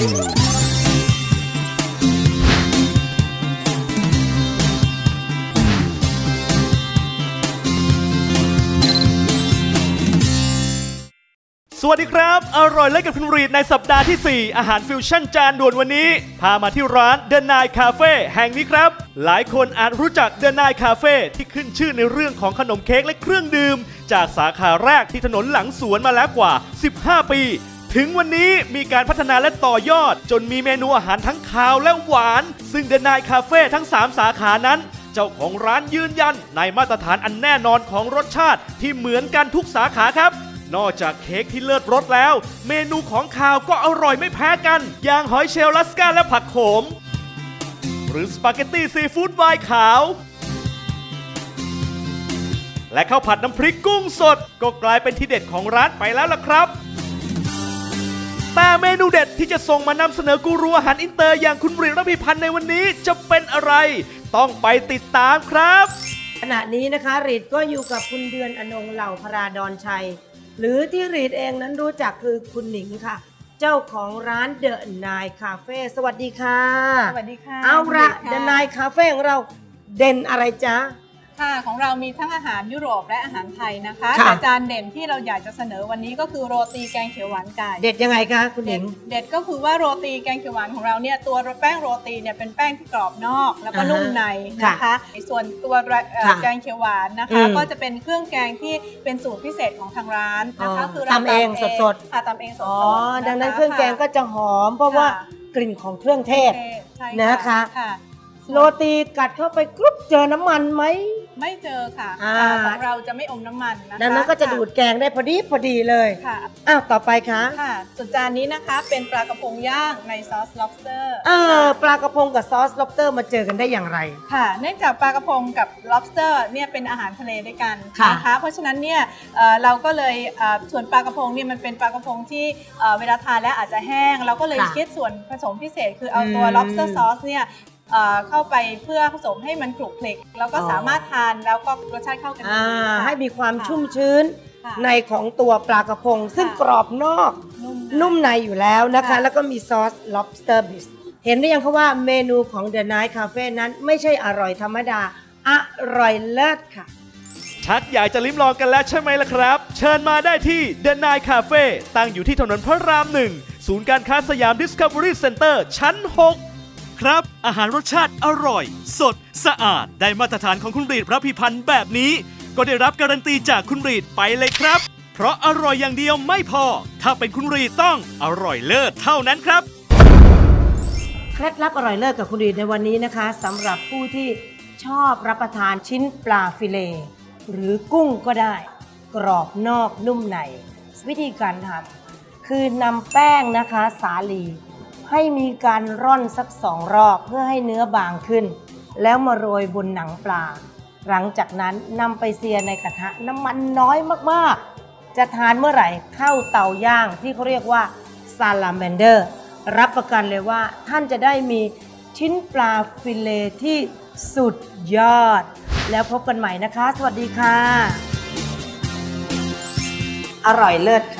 สวัสดีครับ อร่อยเล่นกับคุณรีดในสัปดาห์ที่ 4 อาหารฟิวชั่นจานด่วนวันนี้ พามาที่ร้าน The Nine Cafe แห่งนี้ครับ หลายคนอาจรู้จัก The Nine Cafe ที่ขึ้นชื่อในเรื่องของขนมเค้กและเครื่องดื่ม จากสาขาแรกที่ถนนหลังสวนมาแล้วกว่า 15 ปี ถึงวันนี้มีการพัฒนาและต่อยอด จนมีเมนูอาหารทั้งคาวและหวาน ซึ่ง The Nine Cafe ทั้ง 3 สาขานั้น เจ้าของร้านยืนยัน ในมาตรฐานอันแน่นอนของรสชาติที่เหมือนกันทุกสาขาครับ นอกจากเค้กที่เลิศรสแล้ว เมนูของคาวก็อร่อยไม่แพ้กัน อย่างหอยเชลล์ลัสกาและผักโขม หรือสปาเกตตี้ซีฟู้ดวน์ขาวและข้าวผัดน้ำพริกกุ้งสด ก็กลายเป็นที่เด็ดของร้านไปแล้วล่ะครับ แต่เมนูเด็ดที่จะส่งมานำเสนอกูรูอาหารอินเตอร์อย่างคุณบริรพิพันธ์ในวันนี้จะเป็นอะไร ต้องไปติดตามครับ ขณะนี้นะคะรีดก็อยู่กับคุณเดือนอนงเหล่าพราดอนชัย หรือที่รีดเองนั้นรู้จักคือคุณหนิงค่ะ เจ้าของร้านเดอะนายคาเฟ่สวัสดีค่ะ สวัสดีค่ะ เอาละสวัสเดดีอะค่ะนายคาเฟ่ของเราเด่นอะไรจ๊ะ ค่ะของเรามีทั้งอาหารยุโรปและอาหารไทยนะคะค่ะ แต่จานเด่นที่เราอยากจะเสนอวันนี้ก็คือโรตีแกงเขียวหวานไก่เด็ดยังไงคะคุณหเด็นิดงเด็ดก็คือว่าโรตีแกงเขียวหวานของเราเนี่ยตัวแป้งโรตีเนี่ยเป็นแป้งที่กรอบนอกแล้วก็อ่าฮะนุ่มในนะคะค่ะส่วนตัวเอ่อค่ะแกงเขียวหวานนะอืคะมก็จะเป็นเครื่องแกงที่เป็นสูตรพิเศษของทางร้านนะคะอ๋อคือเราตำเองสดๆ ค่ะตำเองสดอ๋อๆดังนั้นะะเครื่องแกงก็จะหอม เพราะว่าค่ะกลิ่นของเครื่องเทศ ใช่นะคะ ค่ะ โรตีกัดเข้าไปกรุบเจอน้ำมันไหม ไม่เจอค่ะอ่า อ่าของเราจะไม่อมน้ำมันนะคะดังนั้นก็จะดูดแกงได้พอดีพอดีเลย ค่ะอ้าวต่อไปคะค่ะส่วนจานนี้นะคะเป็นปลากระพงย่างในซอส lobster เออปลากระพงกับซอสล็อบสเตอร์มาเจอกันได้อย่างไร ค่ะ เนื่องจากปลากระพงกับ lobster เนี่ยเป็นอาหารทะเลด้วยกันค่ะนะคะ เพราะฉะนั้นเนี่ยเอ่อเราก็เลยเอ่อส่วนปลากระพงเนี่ยมันเป็นปลากระพงที่เอ่อเวลาทานแล้วอาจจะแห้ง เราก็เลยค่ะคิดส่วนผสมพิเศษคือเอาตัว อืม lobster sauce เนี่ย เอ่อเข้าไปเพื่อผสมให้มันกรุบกริกแล้วก็อ๋อสามารถทานแล้วก็รสชาติเข้ากันดีอ่าค่ะให้มีความค่ะชุ่มชื้นค่ะในของตัวปลากระพง ซึ่งค่ะกรอบนอกนุ่มนุ่มในอยู่แล้วนะคะค่ะแล้วก็มีซอส lobster b i s เห็นหรือยังคะว่าเมนูของ The Night Cafe นั้นไม่ใช่อร่อยธรรมดา อร่อยเลิศค่ะ ชักอยากจะลิ้มลองกันแล้วใช่ไหมล่ะครับ เชิญมาได้ที่ The Nine Cafe ตั้งอยู่ที่ถนนพระรามหนึ่งศูนย์การค้าสยาม Discovery Center ชั้น 6 ครับ อาหารรสชาติอร่อย สด สะอาด ได้มาตรฐานของคุณรีดพระพิพันธ์แบบนี้ ก็ได้รับการันตีจากคุณรีดไปเลยครับ เพราะอร่อยอย่างเดียวไม่พอ ถ้าเป็นคุณรีดต้องอร่อยเลิศเท่านั้นครับเคล็ดลับอร่อยเลิศกับคุณดีในวันนี้นะคะสำหรับผู้ที่ชอบรับประทานชิ้นปลาฟิเล หรือกุ้งก็ได้ กรอบนอกนุ่มในวิธีการทำคือนำแป้งนะคะ สาลี ให้มีการร่อนสักสองรอบเพื่อให้เนื้อบางขึ้น แล้วมาโรยบนหนังปลา หลังจากนั้นนำไปเสียในกระทะน้ำมันน้อยมากๆ จะทานเมื่อไหร่เข้าเตาย่างที่เขาเรียกว่าซาลา m มนเดอร์รับประกันเลยว่าท่านจะได้มีชิ้นปลาฟิเลที่สุดยอด แล้วพบกันใหม่นะคะ สวัสดีค่ะ อร่อยเลิศค่ะ